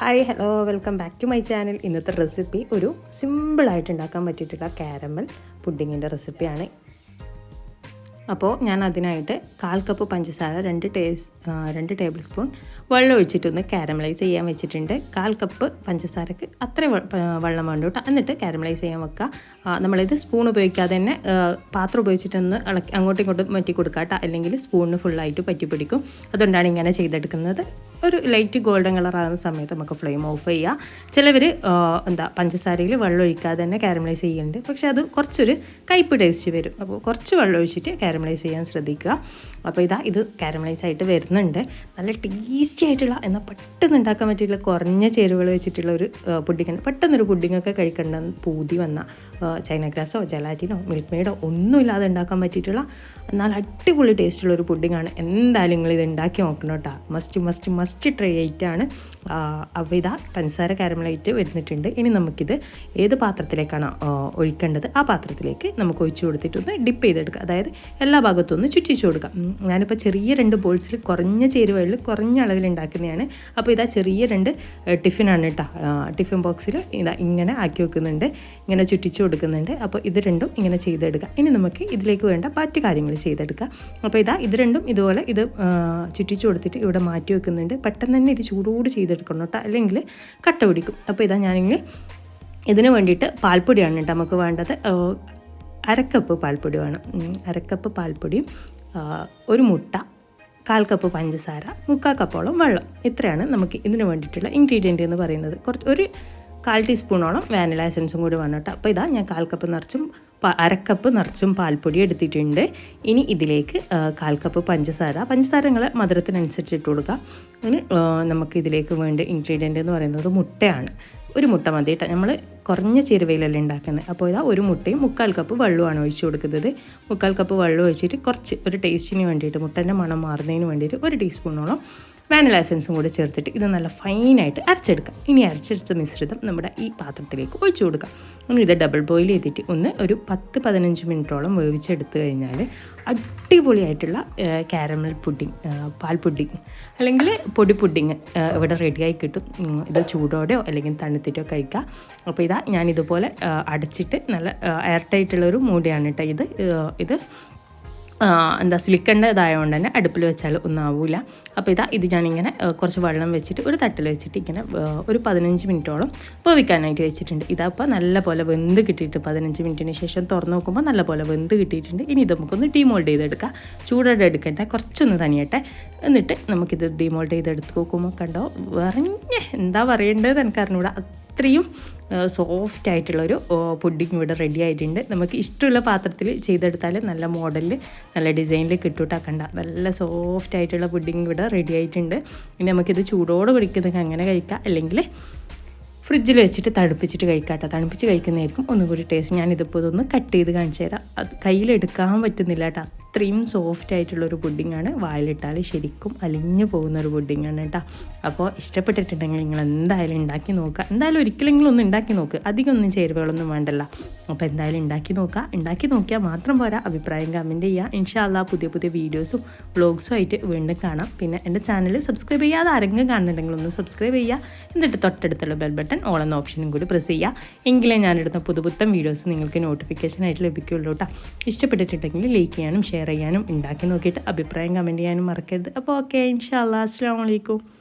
Hi hello welcome back to my channel ഇന്നത്തെ recipe ഒരു സിമ്പിളായിട്ട് ഉണ്ടാക്കാൻ പറ്റിയിട്ടുള്ള കാരമൽ പുഡിങ്ങിന്റെ റെസിപ്പിയാണ് അപ്പോൾ ഞാൻ അതിനായിട്ട് കാൽ കപ്പ് പഞ്ചസാര രണ്ട് ടേസ് രണ്ട് ടേബിൾ സ്പൂൺ വെള്ളം ഒഴിച്ചിട്ടൊന്ന് കാരമലൈസ് ചെയ്യാൻ വെച്ചിട്ടുണ്ട്. കാൽ കപ്പ് പഞ്ചസാരക്ക് അത്ര വെള്ളം വേണ്ട കേട്ടോ. എന്നിട്ട് കാരമലൈസ് ചെയ്യാൻ വെക്കുക. നമ്മളിത് സ്പൂൺ ഉപയോഗിക്കാതെ തന്നെ പാത്രം ഉപയോഗിച്ചിട്ടൊന്ന് ഇളക്കി അങ്ങോട്ടും ഇങ്ങോട്ടും മാറ്റി കൊടുക്കുക കേട്ടോ. അല്ലെങ്കിൽ സ്പൂണിന് ഫുള്ളായിട്ട് പറ്റി പിടിക്കും. അതുകൊണ്ടാണ് ഇങ്ങനെ ചെയ്തെടുക്കുന്നത്. ഒരു ലൈറ്റ് ഗോൾഡൻ കളർ ആകുന്ന സമയത്ത് നമുക്ക് ഫ്ലെയിം ഓഫ് ചെയ്യാം. ചിലവർ എന്താ പഞ്ചസാരയിൽ വെള്ളം ഒഴിക്കാതെ തന്നെ കാരമലൈസ് ചെയ്യുന്നുണ്ട് പക്ഷെ അത് കുറച്ചൊരു കയ്പ് ടേസ്റ്റ് വരും. അപ്പോൾ കുറച്ച് വെള്ളം ഒഴിച്ചിട്ട് കാരമലൈസ് ചെയ്യാൻ ശ്രദ്ധിക്കുക. അപ്പോൾ ഇതാ ഇത് കാരമലൈസ് ആയിട്ട് വരുന്നുണ്ട്. നല്ല ടേസ്റ്റി ആയിട്ടുള്ള എന്നാൽ പെട്ടെന്ന് ഉണ്ടാക്കാൻ പറ്റിയിട്ടുള്ള കുറഞ്ഞ ചേരുവകൾ വെച്ചിട്ടുള്ള ഒരു പുഡിങ്ങാണ് പെട്ടെന്നൊരു പുഡിങ്ങൊക്കെ കഴിക്കേണ്ട പൂതി വന്ന ചൈന ഗ്രാസോ ജലാറ്റിനോ മിൽക്ക് മെയ്ഡോ ഒന്നും ഇല്ലാതെ ഉണ്ടാക്കാൻ പറ്റിയിട്ടുള്ള എന്നാൽ അടിപൊളി ടേസ്റ്റുള്ള ഒരു പുഡിങ്ങാണ് എന്തായാലും നിങ്ങൾ ഇത് ഉണ്ടാക്കി നോക്കണം കേട്ടോ. മസ്റ്റ് മസ്റ്റ് മസ്റ്റ് ട്രൈ ആയിട്ടാണ് അപ്പോൾ പഞ്ചസാര കാരമലൈറ്റ് വരുന്നിട്ടുണ്ട്. ഇനി നമുക്കിത് ഏത് പാത്രത്തിലേക്കാണ് ഒഴിക്കേണ്ടത്? ആ പാത്രത്തിലേക്ക് നമുക്ക് ഒഴിച്ചു കൊടുത്തിട്ടൊന്ന് ഡിപ്പ് ചെയ്തെടുക്കുക അതായത് എല്ലാ ഭാഗത്തും ഒന്ന് ചുറ്റിച്ചു കൊടുക്കാം. ഞാനിപ്പോൾ ചെറിയ രണ്ട് ബോൾസിൽ കുറഞ്ഞ ചേരുവകളിൽ കുറഞ്ഞ അളവിൽ ഉണ്ടാക്കുന്നതാണ്. അപ്പോൾ ഇതാ ചെറിയ രണ്ട് ടിഫിനാണ് കേട്ടോ ടിഫിൻ ബോക്സിൽ ഇതാ ഇങ്ങനെ ആക്കി വെക്കുന്നുണ്ട്. ഇങ്ങനെ ചുറ്റിച്ചു കൊടുക്കുന്നുണ്ട്. അപ്പോൾ ഇത് രണ്ടും ഇങ്ങനെ ചെയ്തെടുക്കുക ഇനി നമുക്ക് ഇതിലേക്ക് വേണ്ട മറ്റ് കാര്യങ്ങൾ ചെയ്തെടുക്കുക അപ്പോൾ ഇതാ ഇത് രണ്ടും ഇതുപോലെ ഇത് ചുറ്റിച്ചു കൊടുത്തിട്ട് ഇവിടെ മാറ്റി വെക്കുന്നുണ്ട്. പെട്ടെന്ന് തന്നെ ഇത് ചൂടോട് ചെയ്തെടുക്കണം കേട്ടോ. അല്ലെങ്കിൽ കട്ട പിടിക്കും. അപ്പോൾ ഇതാ ഞാനിങ്ങനെ ഇതിന് വേണ്ടിയിട്ട് പാൽപ്പൊടിയാണ് കേട്ടോ നമുക്ക് വേണ്ടത്. അരക്കപ്പ് പാൽപ്പൊടി വേണം അരക്കപ്പ് പാൽപ്പൊടിയും ഒരു മുട്ട കാൽ കപ്പ് പഞ്ചസാര മുക്കാൽ കപ്പോളം വെള്ളം. ഇത്രയാണ് നമുക്ക് ഇതിന് വേണ്ടിയിട്ടുള്ള ഇൻഗ്രീഡിയന്റ് എന്ന് പറയുന്നത്. കുറച്ച് ഒരു കാൽ ടീസ്പൂണോളം വാനില എസൻസും കൂടി വേണം കേട്ടോ. അപ്പോൾ ഇതാ ഞാൻ കാൽ കപ്പ് നിറച്ചും അരക്കപ്പ് നിറച്ചും പാൽപ്പൊടി എടുത്തിട്ടുണ്ട്. ഇനി ഇതിലേക്ക് കാൽ കപ്പ് പഞ്ചസാര. പഞ്ചസാര നിങ്ങൾ മധുരത്തിനനുസരിച്ച് ഇട്ട് കൊടുക്കുക. ഇനി നമുക്ക് ഇതിലേക്ക് വേണ്ട ഇൻഗ്രീഡിയന്റ് എന്ന് പറയുന്നത് മുട്ടയാണ്. ഒരു മുട്ട മതി കേട്ടോ. നമ്മൾ കുറഞ്ഞ ചേരുവയിലല്ലേ ഉണ്ടാക്കുന്നത്. അപ്പോൾ ഇതാ ഒരു മുട്ടയും മുക്കാൽ കപ്പ് വെള്ളമാണ് ഒഴിച്ചു കൊടുക്കുന്നത്. മുക്കാൽ കപ്പ് വെള്ളം ഒഴിച്ചിട്ട് കുറച്ച് ഒരു ടേസ്റ്റിന് വേണ്ടിയിട്ട് മുട്ടന്റെ മണം മാറുന്നതിന് വേണ്ടിയിട്ട് ഒരു ടീസ്പൂണോളം വാനില എസൻസും കൂടി ചേർത്തിട്ട് ഇത് നല്ല ഫൈനായിട്ട് അരച്ചെടുക്കാം. ഇനി അരച്ചെടുത്ത മിശ്രിതം നമ്മുടെ ഈ പാത്രത്തിലേക്ക് ഒഴിച്ചു കൊടുക്കാം. ഇനി ഇത് ഡബിൾ ബോയിൽ ചെയ്തിട്ട് ഒന്ന് ഒരു പത്ത് പതിനഞ്ച് മിനിറ്റോളം വേവിച്ചെടുത്ത് കഴിഞ്ഞാൽ അടിപൊളിയായിട്ടുള്ള കാരമൽ പുഡിങ് പാൽ പുഡിങ് അല്ലെങ്കിൽ പൊടി പുഡിങ് ഇവിടെ റെഡിയായി കിട്ടും. ഇത് ചൂടോടെയോ അല്ലെങ്കിൽ തണുത്തിട്ടോ കഴിക്കാം. അപ്പോൾ ഇതാ ഞാൻ ഇതുപോലെ അടച്ചിട്ട് നല്ല എയർ ടൈറ്റുള്ളൊരു മൂടിയാണ് കേട്ടോ ഇത്. ഇത് എന്താ സിലിക്കണ്ട ഇതായതുകൊണ്ട് തന്നെ അടുപ്പിൽ വെച്ചാൽ ഒന്നും ആവില്ല അപ്പോൾ ഇതാ ഇത് ഞാനിങ്ങനെ കുറച്ച് വെള്ളം വെച്ചിട്ട് ഒരു തട്ടിൽ വെച്ചിട്ട് ഇങ്ങനെ ഒരു പതിനഞ്ച് മിനിറ്റോളം വേവിക്കാനായിട്ട് വെച്ചിട്ടുണ്ട്. ഇതപ്പോൾ നല്ല പോലെ വെന്ത് കിട്ടിയിട്ട് പതിനഞ്ച് മിനിറ്റിന് ശേഷം തുറന്ന് നോക്കുമ്പോൾ നല്ല പോലെ വെന്ത് കിട്ടിയിട്ടുണ്ട്. ഇനി ഇത് നമുക്കൊന്ന് ഡീമോൾഡ് ചെയ്തെടുക്കാം. ചൂടോടെ എടുക്കട്ടെ കുറച്ചൊന്ന് തനിയട്ടെ. എന്നിട്ട് നമുക്കിത് ഡീമോൾഡ് ചെയ്തെടുത്ത് നോക്കുമ്പോൾ കണ്ടോ പറഞ്ഞ എന്താ പറയേണ്ടത് എനിക്ക് അറിഞ്ഞൂടാ അത്രയും സോഫ്റ്റ് ആയിട്ടുള്ളൊരു പുഡിങ് ഇവിടെ റെഡി ആയിട്ടുണ്ട്. നമുക്ക് ഇഷ്ടമുള്ള പാത്രത്തിൽ ചെയ്തെടുത്താൽ നല്ല മോഡലിൽ നല്ല ഡിസൈനിൽ കിട്ടൂട്ടാ കണ്ട. നല്ല സോഫ്റ്റ് ആയിട്ടുള്ള പുഡിങ് ഇവിടെ റെഡി ആയിട്ടുണ്ട്. ഇനി നമുക്കിത് ചൂടോടെ കുടിക്കുന്നത് അങ്ങനെ കഴിക്കാം. അല്ലെങ്കിൽ ഫ്രിഡ്ജിൽ വെച്ചിട്ട് തണുപ്പിച്ചിട്ട് കഴിക്കാട്ടോ. തണുപ്പിച്ച് കഴിക്കുന്നതായിരിക്കും ഒന്നും കൂടി ടേസ്റ്റ് ഞാനിതിപ്പോൾ ഇതൊന്ന് കട്ട് ചെയ്ത് കാണിച്ചു തരാം അത് കയ്യിലെടുക്കാൻ പറ്റുന്നില്ല കേട്ടോ അത്രയും സോഫ്റ്റ് ആയിട്ടുള്ളൊരു പുഡിങ്ങാണ് വായിലിട്ടാൽ ശരിക്കും അലിഞ്ഞു പോകുന്ന ഒരു പുഡിങ്ങാണ് കേട്ടോ അപ്പോൾ ഇഷ്ടപ്പെട്ടിട്ടുണ്ടെങ്കിൽ നിങ്ങൾ എന്തായാലും ഉണ്ടാക്കി നോക്കുക. എന്തായാലും ഒരിക്കലെങ്കിലും ഒന്ന് ഉണ്ടാക്കി നോക്കുക അധികം ഒന്നും ചേരുവകളൊന്നും വേണ്ടല്ല. അപ്പോൾ എന്തായാലും ഉണ്ടാക്കി നോക്കുക. ഉണ്ടാക്കി നോക്കിയാൽ മാത്രം പോരാ. അഭിപ്രായം കമന്റ് ചെയ്യുക ഇൻഷാല്ല പുതിയ പുതിയ വീഡിയോസും വ്ളോഗ്സും ആയിട്ട് വീണ്ടും കാണാം. പിന്നെ എന്റെ ചാനൽ സബ്സ്ക്രൈബ് ചെയ്യാതെ ആരെങ്കിലും കാണുന്നുണ്ടെങ്കിൽ ഒന്ന് സബ്സ്ക്രൈബ് ചെയ്യുക എന്നിട്ട് തൊട്ടടുത്തുള്ള ബെൽ ബട്ടൺ ഓൾ എന്ന ഓപ്ഷനും കൂടി പ്രസ് ചെയ്യുക എങ്കിലേ ഞാനിടുന്ന പുതുപുത്തൻ വീഡിയോസ് നിങ്ങൾക്ക് നോട്ടിഫിക്കേഷൻ ആയിട്ട് ലഭിക്കുകയുള്ളൂ കേട്ടോ ഇഷ്ടപ്പെട്ടിട്ടുണ്ടെങ്കിൽ ലൈക്ക് ചെയ്യാനും ഷെയർ ചെയ്യാനും ഉണ്ടാക്കി നോക്കിയിട്ട് അഭിപ്രായം കമന്റ് ചെയ്യാനും മറക്കരുത്. അപ്പോൾ ഓക്കെ ഇൻഷാല്ലാ അസ്സാം വലൈക്കും